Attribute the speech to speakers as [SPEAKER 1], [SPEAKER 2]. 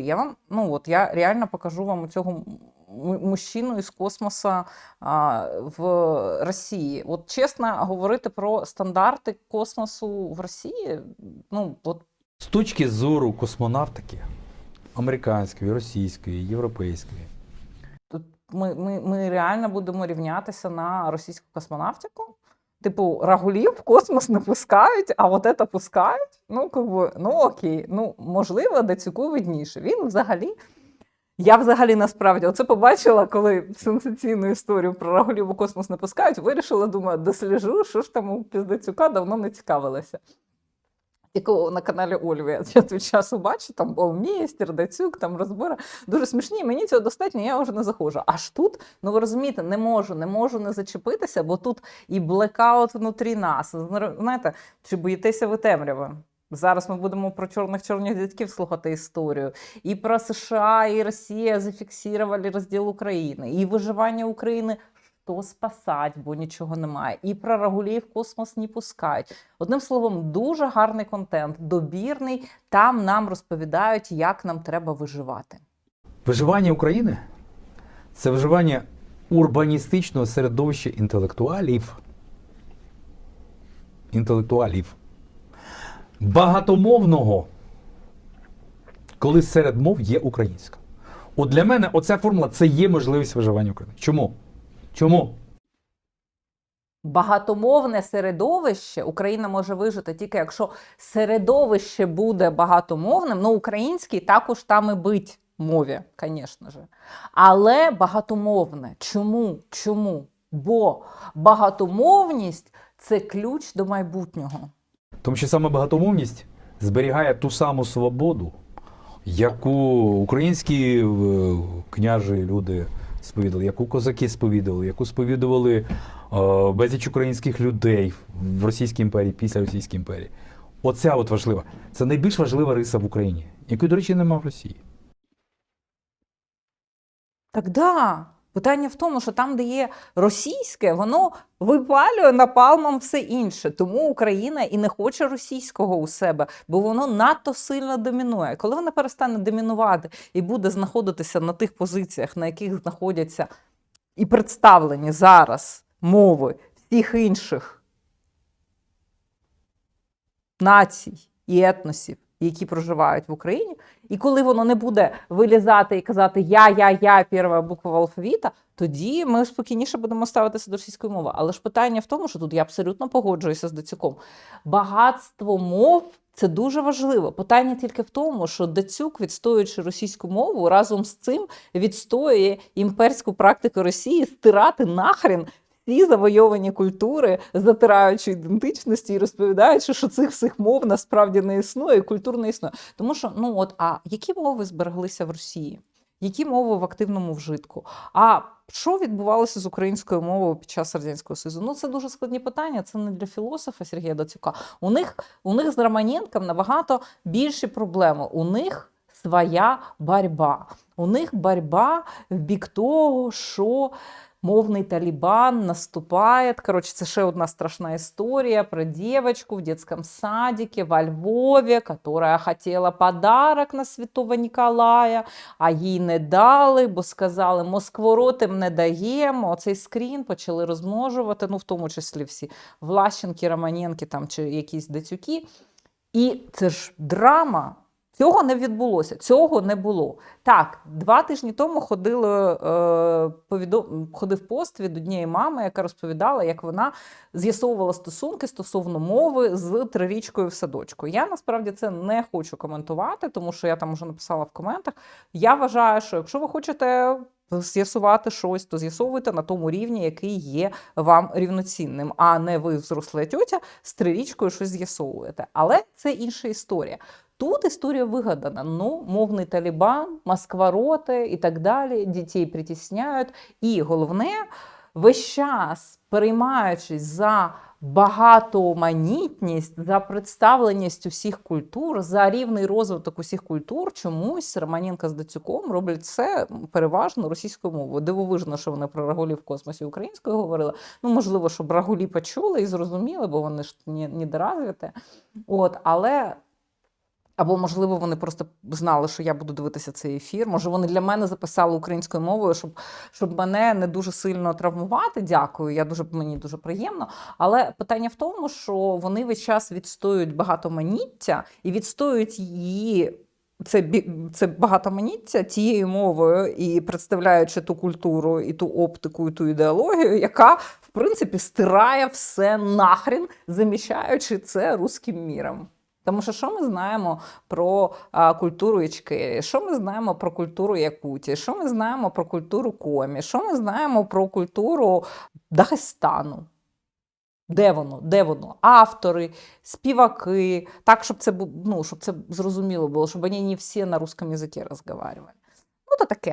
[SPEAKER 1] Я вам, ну от я реально покажу вам цього мужчину із космоса а, в Росії. От чесно говорити про стандарти космосу в Росії, ну от
[SPEAKER 2] З точки зору космонавтики американської, російської, європейської,
[SPEAKER 1] ми, ми, ми реально будемо рівнятися на російську космонавтику. Типу, рагулів в космос не пускають, а от це пускають. Ну, как би, ну окей, ну можливо, Дацюку видніше. Він взагалі. Я взагалі насправді оце побачила, коли сенсаційну історію про рагулів у космос не пускають, вирішила, думаю, досліджу, що ж там у Піздецюка давно не цікавилася. Тільки на каналі Ольви я від часу бачу, там Болмейстер, Дацюк, там розбори. Дуже смішні, мені цього достатньо, я вже не заходжу. Аж тут, ну ви розумієте, не можу, не можу не зачепитися, бо тут і блекаут внутрі нас. Знаєте, чи боїтеся ви темряви? Зараз ми будемо про чорних чорних дядьків слухати історію. І про США, і Росія зафіксували розділ України, і виживання України. Що спасать, бо нічого немає. І про рагулів космос не пускають. Одним словом, дуже гарний контент, добірний. Там нам розповідають, як нам треба виживати.
[SPEAKER 2] Виживання України це виживання урбаністичного середовища інтелектуалів. Інтелектуалів. Багатомовного, коли серед мов є українська. От для мене оця формула це є можливість виживання України. Чому? Чому?
[SPEAKER 1] Багатомовне середовище Україна може вижити тільки якщо середовище буде багатомовним. Ну, український також там і бить мові, звісно ж. Але багатомовне. Чому? Чому? Бо багатомовність це ключ до майбутнього.
[SPEAKER 2] Тому що саме багатомовність зберігає ту саму свободу, яку українські е, княжі люди сповідали, яку козаки сповідували, яку сповідували е, безліч українських людей в Російській імперії, після Російської імперії. Оця от важлива. Це найбільш важлива риса в Україні, якої, до речі, немає в Росії.
[SPEAKER 1] Так да. Питання в тому, що там, де є російське, воно випалює напалмом все інше. Тому Україна і не хоче російського у себе, бо воно надто сильно домінує. Коли вона перестане домінувати і буде знаходитися на тих позиціях, на яких знаходяться і представлені зараз мови всіх інших націй і етносів, які проживають в Україні, і коли воно не буде вилізати і казати Я, я, я, перша буква алфавіта, тоді ми спокійніше будемо ставитися до російської мови. Але ж питання в тому, що тут я абсолютно погоджуюся з Дацюком. Багатство мов це дуже важливо. Питання тільки в тому, що Дацюк, відстоюючи російську мову, разом з цим відстоює імперську практику Росії стирати нахрен всі завойовані культури, затираючи ідентичності і розповідаючи, що цих всіх мов насправді не існує, культур не існує. Тому що, ну от, а які мови збереглися в Росії? Які мови в активному вжитку? А що відбувалося з українською мовою під час радянського союзу? Ну це дуже складні питання. Це не для філософа Сергія Дацюка. У них у них з Романенком набагато більші проблеми. У них своя борьба. У них борьба в бік того, що мовний талібан наступає. Коротше, це ще одна страшна історія про дівчинку в дитячому садике во Львові, яка хотіла подарок на Святого Ніколая, а їй не дали, бо сказали, Москворотим не даємо. Оцей скрін почали розмножувати, ну в тому числі всі Влащенки, Романенки там чи якісь децюки. І це ж драма. Цього не відбулося, цього не було. Так, два тижні тому ходили, е, повідом... ходив пост від однієї мами, яка розповідала, як вона з'ясовувала стосунки стосовно мови з трирічкою в садочку. Я насправді це не хочу коментувати, тому що я там вже написала в коментах. Я вважаю, що якщо ви хочете з'ясувати щось, то з'ясовуйте на тому рівні, який є вам рівноцінним, а не ви взросла тьотя з трирічкою щось з'ясовуєте. Але це інша історія. Тут історія вигадана. Ну, мовний талібан, москвороти і так далі. Дітей притісняють. І головне, весь час переймаючись за багатоманітність, за представленість усіх культур, за рівний розвиток усіх культур, чомусь Романенко з Дацюком роблять це переважно російською мовою. Дивовижно, що вони про рагулі в космосі українською говорили. Ну, можливо, щоб рагулі почули і зрозуміли, бо вони ж недоразвіте. От, але Або, можливо, вони просто знали, що я буду дивитися цей ефір. Може, вони для мене записали українською мовою, щоб, щоб мене не дуже сильно травмувати. Дякую, я дуже мені дуже приємно. Але питання в тому, що вони весь час відстоюють багатоманіття і відстоюють її. Це, це багатоманіття тією мовою і представляючи ту культуру, і ту оптику, і ту ідеологію, яка в принципі стирає все нахрін, заміщаючи це руським міром. Тому що що ми знаємо про а, культуру Ічкерії, що ми знаємо про культуру Якутії, що ми знаємо про культуру Комі, що ми знаємо про культуру Дагестану? Де воно? Де воно? Автори, співаки, так, щоб це ну, щоб це зрозуміло було, щоб вони не всі на русском язикі розмовляли. Ну, то таке.